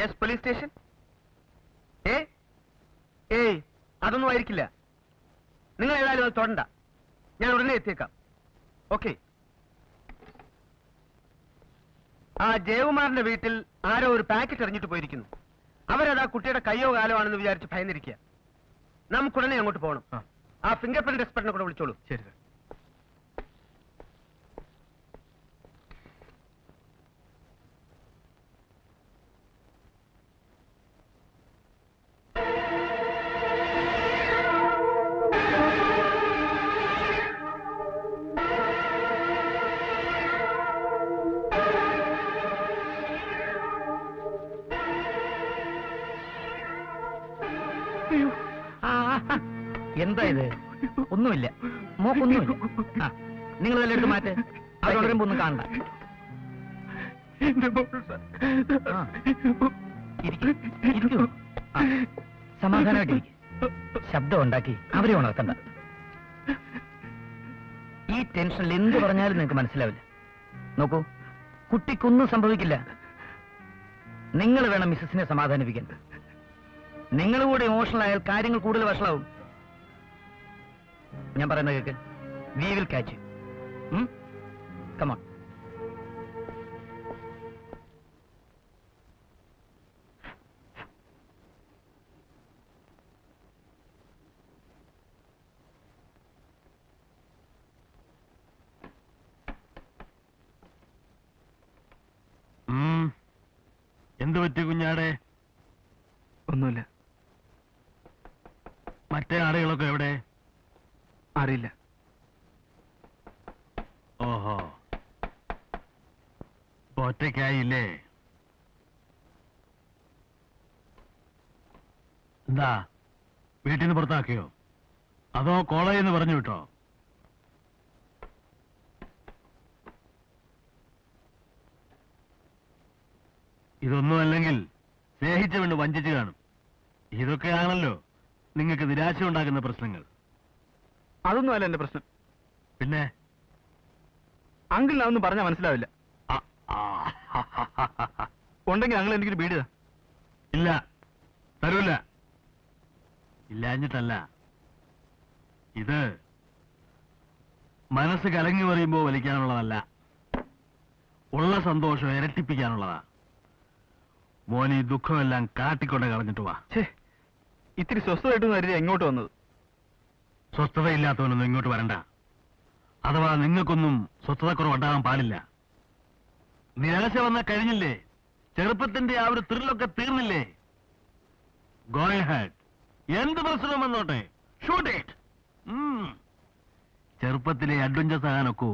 Yes police station ഏ? ഏയ് അതൊന്നും ആയിരിക്കില്ല. നിങ്ങൾ ഏതായാലും അത് തൊടണ്ട. ഞാൻ ഉടനെ എത്തിയേക്കാം. ഓക്കെ. ആ ജയകുമാറിന്റെ വീട്ടിൽ ആരോ ഒരു പാക്കറ്റ് എറിഞ്ഞിട്ട് പോയിരിക്കുന്നു. അവരത് ആ കുട്ടിയുടെ കയ്യോ കാലോ ആണെന്ന് വിചാരിച്ച് ഭയന്നിരിക്കുക. നമുക്കുടനെ അങ്ങോട്ട് പോകണം ആ. ഫിംഗർ പ്രിന്റ് എക്സ്പെർട്ടിനെ കൂടെ വിളിച്ചോളൂ. ശരി ഒന്നുമില്ല. മോക്കൊന്നുമില്ല. ആ, നിങ്ങൾ നല്ല എടുത്ത് മാറ്റ്. അവിടെ വരുമ്പോ ഒന്നും കാണണ്ട. എന്റെ സാർ ആ. ഇരിക്കൂ, ഇരിക്കൂ. ആ, സമാധാനമായിട്ടിരിക്കും ശബ്ദം ഉണ്ടാക്കി അവരെ ഉണർത്തണ്ട. ഈ ടെൻഷനിൽ എന്ത് പറഞ്ഞാലും നിങ്ങൾക്ക് മനസ്സിലാവില്ല. നോക്കൂ കുട്ടിക്കൊന്നും സംഭവിക്കില്ല. നിങ്ങൾ വേണം മിസ്സസിനെ സമാധാനിപ്പിക്കാൻ. നിങ്ങൾ കൂടെ ഇമോഷണൽ ആയാൽ കാര്യങ്ങൾ കൂടുതൽ വഷളാവും. ഞാൻ പറയുന്ന cake. We will catch come on എന്ത് പറ്റി കുഞ്ഞാടെ? ഒന്നുമില്ല. മറ്റേ ആളുകളൊക്കെ എവിടെ? അറിയില്ല. ഓഹോ. ഒറ്റയ്ക്കായില്ലേ? എന്താ വീട്ടിൽ നിന്ന് പുറത്താക്കിയോ? അതോ കോളേജിൽ നിന്ന് പറഞ്ഞു വിട്ടോ? ഇതൊന്നുമല്ലെങ്കിൽ പെണ്ണ് വഞ്ചിച്ച് കാണും. ഇതൊക്കെയാണല്ലോ നിങ്ങൾക്ക് നിരാശ ഉണ്ടാക്കുന്ന പ്രശ്നങ്ങൾ. അതൊന്നും അല്ല എന്റെ പ്രശ്നം. പിന്നെ? അങ്കിൾ അതൊന്നും പറഞ്ഞാൽ മനസ്സിലാവില്ല. ഉണ്ടെങ്കിൽ അങ്കിൾ എനിക്കൊരു ബീഡിതാ ഇല്ല. തരൂല്ല ഇല്ലാഞ്ഞിട്ടല്ല. ഇത് മനസ്സ് കലങ്ങി പറയുമ്പോ വലിക്കാനുള്ളതല്ല. ഉള്ള സന്തോഷം ഇരട്ടിപ്പിക്കാനുള്ളതാ. മോൻ ഈ ദുഃഖമെല്ലാം കാട്ടിക്കൊണ്ട് കളഞ്ഞിട്ട് വാ. ഇത്തിരി സ്വസ്ഥമായിട്ടൊന്നും അരി എങ്ങോട്ട് വന്നത്. സ്വസ്ഥതയില്ലാത്തവനൊന്നും ഇങ്ങോട്ട് വരണ്ട. അഥവാ നിങ്ങൾക്കൊന്നും സ്വസ്ഥതക്കുറവ് ഉണ്ടാകാൻ പാടില്ല. നിരാശ വന്ന കഴിഞ്ഞില്ലേ? ചെറുപ്പത്തിന്റെ ആ ഒരു ത്രില്ലൊക്കെ തീർന്നില്ലേ? ഗോ ഹെഡ് എന്ത് പ്രശ്നം വന്നോട്ടെ? ഷൂട്ട് ഇറ്റ് ചെറുപ്പത്തിലെ അഡ്വഞ്ചർ ആകാനൊക്കൂ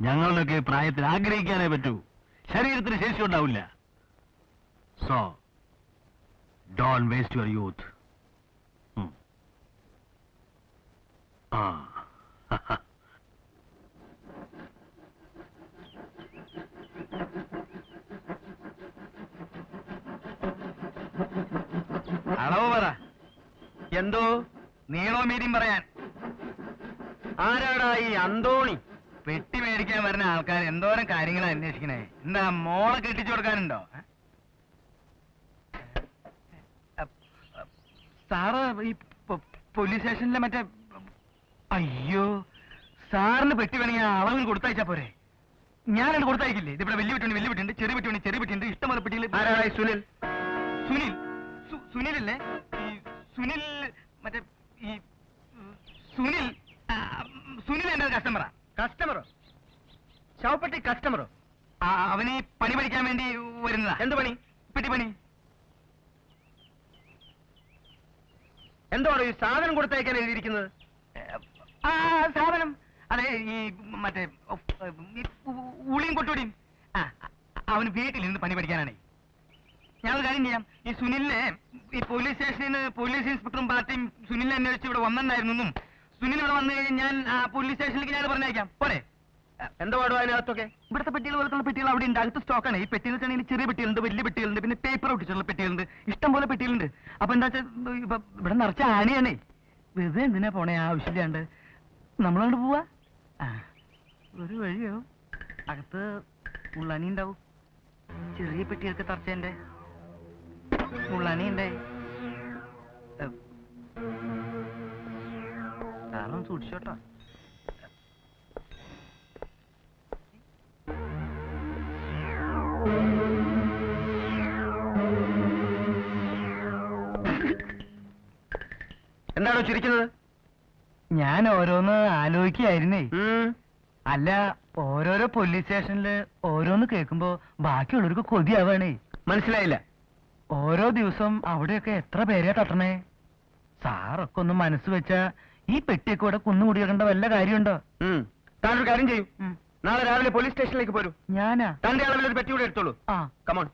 ഞങ്ങളുടെയൊക്കെ പ്രായത്തിൽ ആഗ്രഹിക്കാനേ പറ്റൂ. ശരീരത്തിന് ശേഷി ഉണ്ടാവില്ല. So don't waste your youth അളവ് പറ. എന്തോ? നീളോ മീതിയും പറയാൻ. ആരാടാ ഈ അന്തോണി? പെട്ടി മേടിക്കാൻ വരുന്ന ആൾക്കാർ എന്തോരം കാര്യങ്ങളാണ് അന്വേഷിക്കണേ? എന്താ മോളെ കെട്ടിച്ചു കൊടുക്കാനുണ്ടോ? സാറ് ഈ പോലീസ് സ്റ്റേഷനിലെ മറ്റേ അയ്യോ സാറിന് പെട്ടി വേണമെങ്കിൽ ആ അളവിൽ കൊടുത്തയച്ചാ പോരെ. ഞാനത് കൊടുത്തയക്കില്ലേ? ഇതിവിടെ വലിയ പെട്ടുണ്ട് വലിയ പെട്ടുണ്ട് ചെറിയ പെട്ടുണ്ട് ചെറിയ പെട്ടുണ്ട് ഇഷ്ടംപോലെ പെട്ടിയിൽ ആരാളായി സുനിൽ? സുനിൽ? സുനിലല്ലേ? ഈ സുനിൽ മറ്റേ ഈ സുനിൽ ആ, സുനിൽ എന്റെ കസ്റ്റമറാ കസ്റ്റമറോ ശവപ്പെട്ടി കസ്റ്റമറോ ആ, അവന് ഈ പണി പഠിക്കാൻ വേണ്ടി വരുന്നതാ. എന്ത് പണി? പെട്ടി പണി. എന്തോടോ ഈ സാധനം കൊടുത്തയക്കാൻ എഴുതിയിരിക്കുന്നത്? ആ സാധനം. അതെ ഈ മറ്റേ ഉളിയും കൊട്ടോടിയും. ആ അവന് വീട്ടിൽ നിന്ന് പണി പഠിക്കാനാണേ. ഞാൻ ഒരു കാര്യം ചെയ്യാം. ഈ സുനിലിനെ ഈ പോലീസ് സ്റ്റേഷനിൽ നിന്ന് പോലീസ് ഇൻസ്പെക്ടറും പാർട്ടിയും സുനിലിനെ അന്വേഷിച്ച് ഇവിടെ വന്നിട്ടുണ്ടായിരുന്നെന്നും സുനിൽ ഇവിടെ വന്നു കഴിഞ്ഞാൽ ഞാൻ പോലീസ് സ്റ്റേഷനിലേക്ക് ഞാൻ പറഞ്ഞേക്കാം പോരെ? എന്താ പാടോ അതിനകത്തൊക്കെ? ഇവിടുത്തെ പെട്ടികൾ പോലത്തുള്ള പെട്ടികൾ അവിടെ ഉണ്ട്. അടുത്ത സ്റ്റോക്കാണ് ഈ പെട്ടിയിൽ വെച്ചാണെങ്കിൽ ചെറിയ പെട്ടികളുണ്ട് വലിയ പെട്ടികളുണ്ട്. പിന്നെ പേപ്പർ ഒട്ടിച്ചുള്ള പെട്ടികളുണ്ട്. ഇഷ്ടം പോലെ പെട്ടികളുണ്ട്. അപ്പൊ എന്താ വെച്ചാൽ ഇപ്പൊ ഇവിടെ നിറച്ച ആനയാണേ. വെറുതെ എന്തിനാ പോണേ? ആവശ്യമില്ലാണ്ട്. നമ്മളോട് പോവാ. ഒരു വഴിയോ? അകത്ത് ഉള്ളാനി ഉണ്ടാവും. ചെറിയ പെട്ടികൾക്ക് തറച്ചേന്റെ മുള്ളാനിയുണ്ടേ കാരണം സൂക്ഷിച്ചോട്ടോ. എന്താണോ ചിരിക്കുന്നത്? ഞാൻ ഓരോന്ന് ആലോചിക്കായിരുന്നേ. അല്ല ഓരോരോ പോലീസ് സ്റ്റേഷനിൽ ഓരോന്ന് കേൾക്കുമ്പോ ബാക്കിയുള്ളവർക്ക് കൊതിയാവാണേ. മനസ്സിലായില്ല. ഓരോ ദിവസം അവിടെയൊക്കെ എത്ര പേരെയാ തട്ടണേ? സാറൊക്കെ ഒന്ന് മനസ്സ് വെച്ചാ ഈ പെട്ടിയൊക്കെ ഇവിടെ കുന്നുകൂടി കിടക്കേണ്ട വല്ല കാര്യമുണ്ടോ? താങ്കൾ താനൊരു കാര്യം ചെയ്യും. നാളെ രാവിലെ പോലീസ് സ്റ്റേഷനിലേക്ക് പോരൂ. ഞാനാ? തന്റെ അളവിൽ ഒരു പെട്ടി കൂടെ എടുത്തോളൂ. ആ. കമോൺ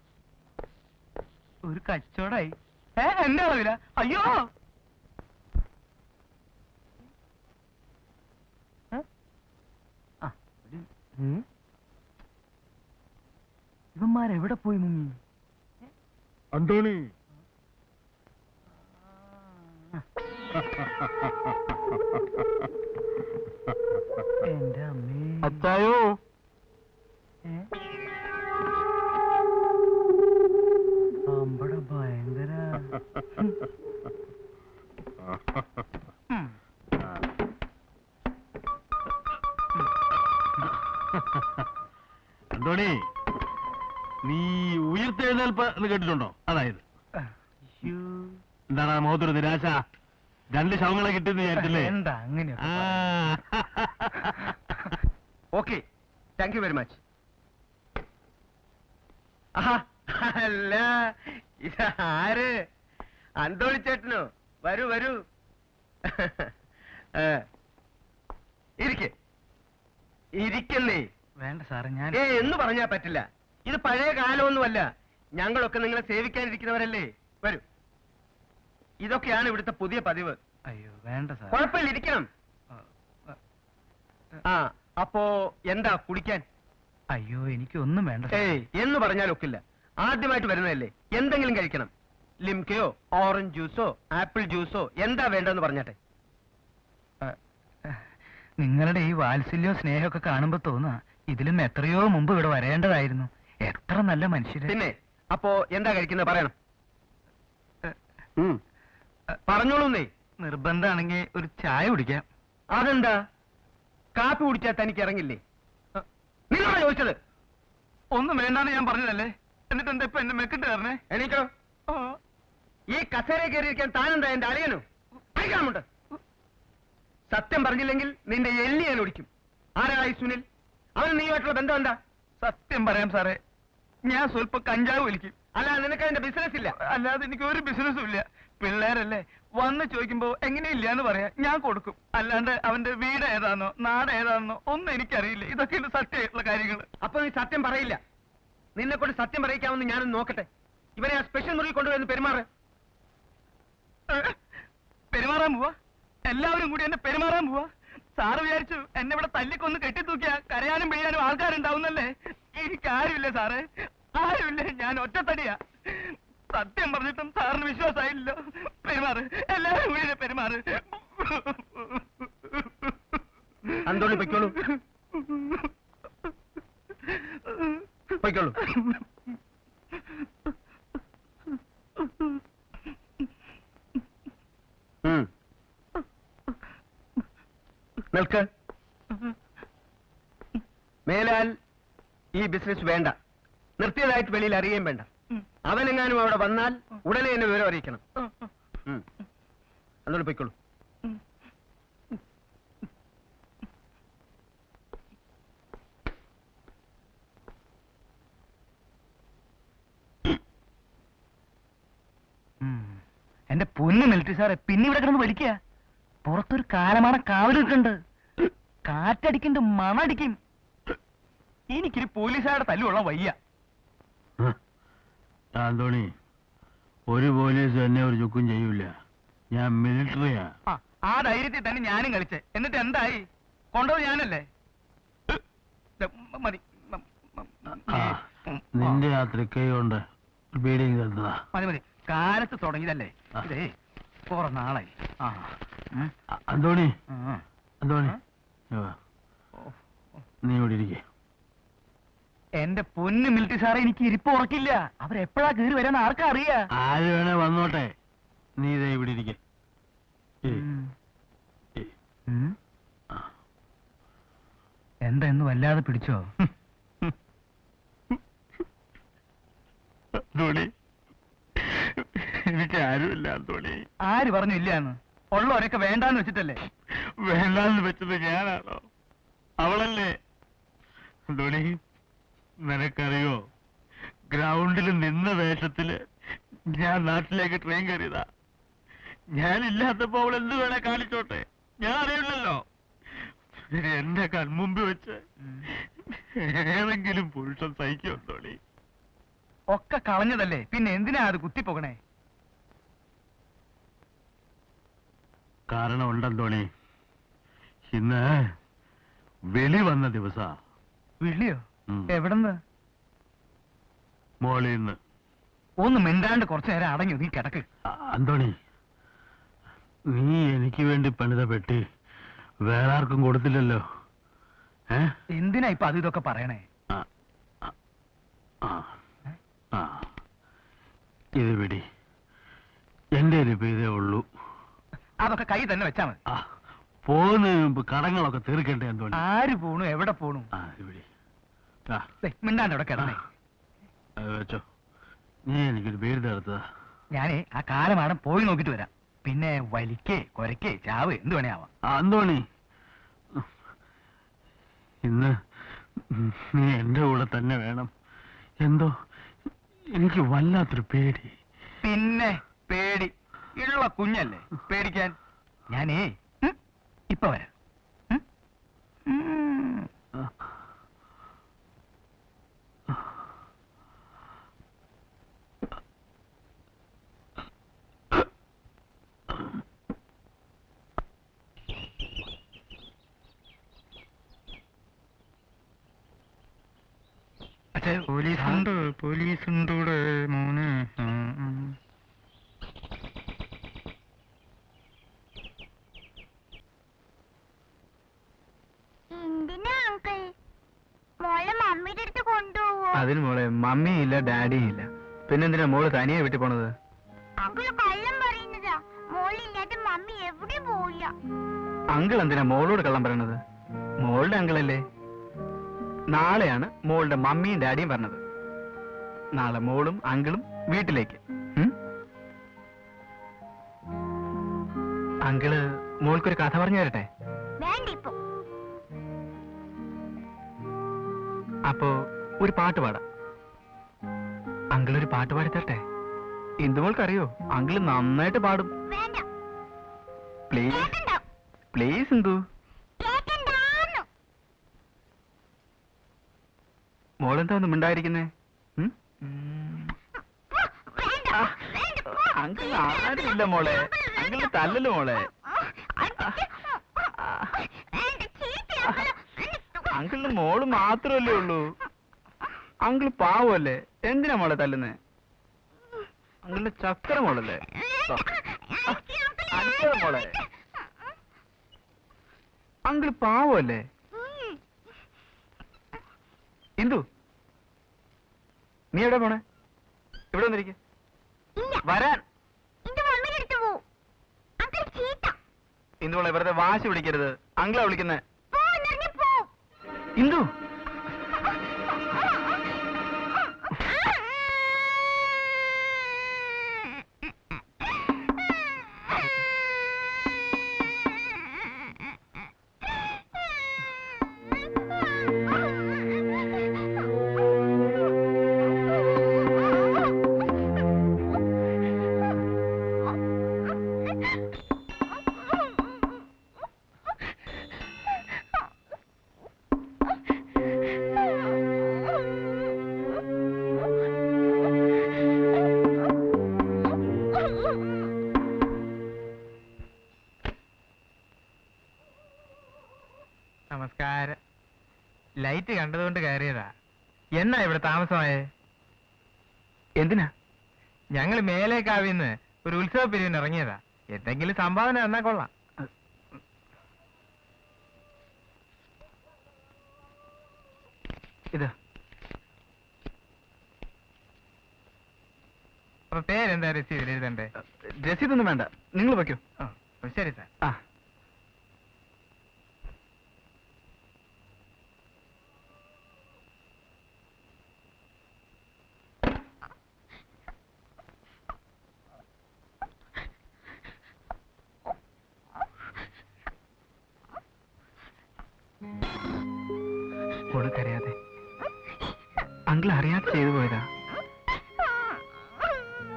ഒരു കച്ചവടായി. ഏ എന്റെ അളവില? അയ്യോ ഏ? ആ, ഒരു- ഉം. ഇവന്മാരെവിടെ പോയി മുങ്ങി? അന്തോണി. എന്റെ അമ്മേ. ഏ? അമ്പട ഭയങ്കര. അന്തോണി നീ ഉയർത്തെഴുന്നേൽപ്പ് എന്ന് കേട്ടിട്ടുണ്ടോ? അതായത്. എന്താണ് മോഹത്തൊരു മുഖത്തൊരു നിരാശ? രണ്ട് ശവങ്ങളെ കിട്ടുന്ന വിചാരിച്ചില്ലേ? എന്താ അങ്ങനെയൊക്കെ ആ. Okay thank you very much അല്ല ഇതാര് അന്തോളി ചേട്ടനോ? വരൂ വരൂ. ഇരിക്ക്. ഇരിക്കുന്നേ വേണ്ട സാറേ ഞാൻ ഏ എന്ന് പറഞ്ഞാ പറ്റില്ല. ഇത് പഴയ കാലമൊന്നുമല്ല. ഞങ്ങളൊക്കെ നിങ്ങളെ സേവിക്കാനിരിക്കുന്നവരല്ലേ? വരൂ. ഇതൊക്കെയാണ് ഇവിടുത്തെ പുതിയ പതിവ്. അയ്യോ വേണ്ട സാർ കുഴപ്പമില്ല ഇരിക്കണം. ആ അപ്പോ എന്താ കുടിക്കാൻ? അയ്യോ എനിക്ക് ഒന്നും വേണ്ട സാർ. ഏയ് എന്ന് പറഞ്ഞാൽ ഒക്കില്ല. ആദ്യമായിട്ട് വരുന്നതല്ലേ? എന്തെങ്കിലും കഴിക്കണം. ലിംകയോ ഓറഞ്ച് ജ്യൂസോ ആപ്പിൾ ജ്യൂസോ എന്താ വേണ്ടെന്ന് പറഞ്ഞാട്ടെ. നിങ്ങളുടെ ഈ വാത്സല്യവും സ്നേഹമൊക്കെ കാണുമ്പോ തോന്നുക ഇതിലും എത്രയോ മുമ്പ് ഇവിടെ വരേണ്ടതായിരുന്നു. എത്ര നല്ല മനുഷ്യര്. പിന്നെ അപ്പോ എന്താ കഴിക്കുന്നത് പറയണം. പറഞ്ഞോളൂ നീ. നിർബന്ധാണെങ്കിൽ ഒരു ചായ കുടിക്കാം. അതെന്താ? കാപ്പി കുടിച്ചാൽ തനിക്ക് ഇറങ്ങില്ലേ? നിങ്ങളാ ചോദിച്ചത്. ഒന്നും വേണ്ടാന്ന് ഞാൻ പറഞ്ഞതല്ലേ? എന്നിട്ട് എന്താ ഇപ്പൊ എന്റെ മെക്കിട്ട് തരണേ? എണീക്കോ ഈ കസേര കയറിയിരിക്കാൻ താനെന്താ എന്റെ അളിയനോ? കഴിക്കണമുണ്ട് സത്യം പറഞ്ഞില്ലെങ്കിൽ നിന്റെ എല്ലി ഞാൻ ഒടിക്കും. ആരായി സുനിൽ? അവന് നീയുമായിട്ടുള്ള ബന്ധം എന്താ? സത്യം പറയാം സാറേ. ഞാൻ സ്വല്പം കഞ്ചാവ് വിളിക്കും. അല്ല നിനക്ക് അതിന്റെ ബിസിനസ് ഇല്ല? അല്ലാതെ എനിക്ക് ഒരു ബിസിനസ്സും ഇല്ല. പിള്ളേരല്ലേ വന്ന് ചോദിക്കുമ്പോ എങ്ങനെയില്ല എന്ന് പറയാ. ഞാൻ കൊടുക്കും. അല്ലാണ്ട് അവന്റെ വീട് ഏതാണെന്നോ നാട് ഏതാണെന്നോ ഒന്നും എനിക്കറിയില്ല. ഇതൊക്കെ ഇതൊക്കെയാണ് സത്യമായിട്ടുള്ള കാര്യങ്ങൾ അപ്പൊ നീ സത്യം പറയില്ല. നിന്നെ കൊണ്ട് സത്യം പറയിക്കാമെന്ന് ഞാനൊന്ന് നോക്കട്ടെ. ഇവനെ ആ സ്പെഷ്യൽ മുറിയിൽ കൊണ്ടുവരുന്ന പെരുമാറ്. പെരുമാറാൻ പോവാ? എല്ലാവരും കൂടി എന്നെ പെരുമാറാൻ പോവാ. സാറ് വിചാരിച്ചു എന്നെ ഇവിടെ തല്ലിക്കൊന്ന് കെട്ടിത്തൂക്കിയാ കരയാനും പിഴിയാനും ആൾക്കാരുണ്ടാവുന്നല്ലേ? എനിക്ക് ആരുമില്ല സാറേ. ആരുമില്ല. ഞാൻ ഒറ്റത്തടിയാ. സത്യം പറഞ്ഞിട്ടും സാറിന് വിശ്വാസമായില്ലോ പെരുമാറ്. എല്ലാവരും കൂടി എന്നെ പെരുമാറ്. അന്തോണി പൊയ്ക്കോളൂ. ഉം. നിൽക്ക് മേലാൽ ഈ ബിസിനസ് വേണ്ട. നിർത്തിയതായിട്ട് വെളിയിൽ അറിയുകയും വേണ്ട. അവനെങ്ങാനും അവിടെ വന്നാൽ ഉടനെ എന്നെ വിവരം അറിയിക്കണം. അന്തോണി പൊയ്ക്കോളൂ. എന്റെ പൊന്ന് മിലിറ്ററി സാറേ പിന്നെ ഇവിടെ കിടന്ന് വലിക്കുക? പുറത്തൊരു കാലമാണ് കാവലിട്ടുണ്ട് കാറ്റടിക്കുന്നുണ്ട് മണടിക്കും. എനിക്കൊരു പോലീസുകാരുടെ തല്ലുള്ള വയ്യ. അന്തോണി ഒരു പോലീസ് തന്നെ ഒരു ചുക്കും ചെയ്യൂല. ഞാൻ മിലിറ്ററിയാ ആ, ധൈര്യത്തിൽ തന്നെ ഞാനും കളിച്ചേ. എന്നിട്ട് എന്തായി? കൊണ്ടോ ഞാനല്ലേ? മതി. നിന്റെ ആ തൃക്കൈ കൊണ്ട് ബീഡിങ് തന്നതാ. മതി മതി. കാലത്ത് തുടങ്ങിയതല്ലേ. ഇതേ. കുറെ നാളായി? ആ. അന്തോണി. അന്തോണി. നീ ഇവിടെ ഇരിക്കേ. എന്റെ പൊന്ന് മിലിറ്ററി സാറെ എനിക്ക് ഇരിപ്പ് ഉറക്കില്ല. അവരെപ്പോഴാ കയറി വരാൻ ആർക്കാ അറിയാ? ആര് വേണേ വന്നോട്ടെ. നീ ഇതേ ഇവിടെ ഇരിക്കെ. എന്താ എന്ന് വല്ലാതെ പിടിച്ചോ? ധോണി എനിക്ക് ആരുമില്ല അന്തോണി ആര് പറഞ്ഞു ഇല്ലാന്ന്? ഉള്ളവരൊക്കെ വേണ്ടാന്ന് വെച്ചിട്ടല്ലേ? വേണ്ടാന്ന് വെച്ചത് ഞാനാണോ? അവളല്ലേ? അന്തോണി നിനക്കറിയോ? ഗ്രൗണ്ടിൽ നിന്ന വേഷത്തിൽ ഞാൻ നാട്ടിലേക്ക് ട്രെയിൻ കയറിയതാ. ഞാനില്ലാത്തപ്പോ അവൾ എന്ത് വേണേ കാണിച്ചോട്ടെ? ഞാൻ അറിയില്ലല്ലോ എന്റെ കൺമുമ്പിൽ വെച്ച് ഏതെങ്കിലും പുരുഷൻ സഹിക്കുമോ തോണി ഒക്കെ കളഞ്ഞതല്ലേ? പിന്നെ എന്തിനാ അത് കുത്തിപ്പോകണേ? കാരണം ഉണ്ടെന്തോണി ഇന്ന് വെളി വന്ന ദിവസ. വിളിയോ. എവിടെന്ന്? മോളിന്ന്. ഒന്ന് മിണ്ടാണ്ട് കുറച്ചു നേരം അടങ്ങി നീ കിടക്ക്. അന്തോണി നീ എനിക്ക് വേണ്ടി പണിത പെട്ടി വേറെ ആർക്കും കൊടുത്തില്ലല്ലോ. ഏ? എന്തിനാ ഇപ്പൊ അത് ഇതൊക്കെ പറയണേ? ആ, ആ. ഇത് പിടി എന്റെ ഒരു ഇതേ ഉള്ളൂ. അതൊക്കെ കൈ തന്നെ വെച്ചാ മതി. പോകുന്നതിന് മുമ്പ് കടങ്ങളൊക്കെ തീർക്കണ്ടേ എന്തോ ആര് പോണു എവിടെ പോണു? മിണ്ടാണ്ട് കിടന്നേ. വെച്ചോ. നീ എനിക്കൊരു പേര് തേർത്തതാ ഞാനേ ആ കാലമാണ് പോയി നോക്കിട്ട് വരാം. പിന്നെ വലിക്കേ കൊരക്കേ ചാവ് എന്ത് വേണേ അന്തോണി ഇന്ന് നീ എന്റെ കൂടെ തന്നെ വേണം. എന്തോ? എനിക്ക് വല്ലാത്തൊരു പേടി. പിന്നെ പേടി. ഉള്ള കുഞ്ഞല്ലേ? പേടിക്കാൻ. ഞാനേ ഇപ്പൊ വരാം. പോലീസ് ഉണ്ട് പോലീസുണ്ട് പോലീസുണ്ട് ഇവിടെ മോനെ എന്തിനാ അങ്കിൾ മോളെ മമ്മിയുടെ അടുത്ത് കൊണ്ടുപോവോ അതിന് മോളെ മമ്മി ഇല്ല ഡാഡി ഇല്ല പിന്നെന്തിനാ മോൾ തനിയെ വീട്ടിൽ പോണത്? അങ്കിൾ കള്ളം പറയുന്നതാ. മോളില്ലാതെ മമ്മി എവിടെ പോവില്ല. അങ്കിൾ എന്തിനാ മോളോട് കള്ളം പറയണത്? മോളുടെ അങ്കിളല്ലേ? നാളെയാണ് മോളുടെ മമ്മിയും ഡാഡിയും പറഞ്ഞത് നാളെ മോളും അങ്കിളും വീട്ടിലേക്ക്? അങ്കിൾ മോൾക്കൊരു കഥ പറഞ്ഞു തരട്ടെ? അപ്പോ ഒരു പാട്ട് പാടാം. അങ്കിൾ ഒരു പാട്ട് പാടിത്തട്ടെ ഇന്ദുമോൾക്കറിയോ അങ്കിൾ നന്നായിട്ട് പാടും. പ്ലീസ് പ്ലീസ് ഇന്ദു മോളെന്താ ഒന്നും ഉണ്ടായിരിക്കുന്നേ. അങ്കിൾ ആരുമില്ല മോളെ. അങ്കിൾ തല്ലല്ലോ മോളെ. അങ്കിളിന് മോൾ മാത്രമല്ലേ ഉള്ളൂ. അങ്കിൾ പാവല്ലേ? എന്തിനാ മോളെ തല്ലുന്നേ? അങ്കിളിന്റെ ചക്കര മോളല്ലേ മോളെ. അങ്കിൾ പാവല്ലേ? ഇന്ദു നീ എവിടെ പോണേ ഇവിടെ വന്നിരിക്ക. വരാൻ. ഇന്ദു മോളെ വെറുതെ വാശി വിളിക്കരുത് അങ്കിളാ വിളിക്കുന്നേ. ഇന്ദു. താമസമായേ? എന്തിനാ? ഞങ്ങൾ മേലേക്കാവിന്ന് ഒരു ഉത്സവ പിരിവിന് ഇറങ്ങിയതാ. എന്തെങ്കിലും സംഭാവന എന്നാ കൊള്ളാം. ഇത്. പേരെന്താ രസീത്? എഴുതണ്ടേ രസീതൊന്നും വേണ്ട. നിങ്ങൾ വയ്ക്കൂ. ശരി സാർ. ആ. മോൾ കരയാതെ അങ്കിൾ അറിയാതെ ചെയ്തു പോയതാ.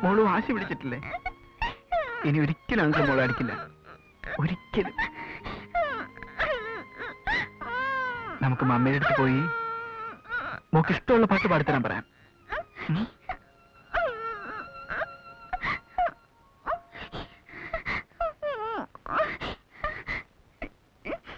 മോൾ വാശി പിടിച്ചിട്ടില്ലേ? ഇനി ഒരിക്കലും അങ്കിൾ മോളെ അടിക്കില്ല. ഒരിക്കലും. നമുക്ക് മമ്മിയുടെ അടുത്ത് പോയി മോക്ക് ഇഷ്ടമുള്ള പാട്ട് പാടിത്തരാൻ പറയാം?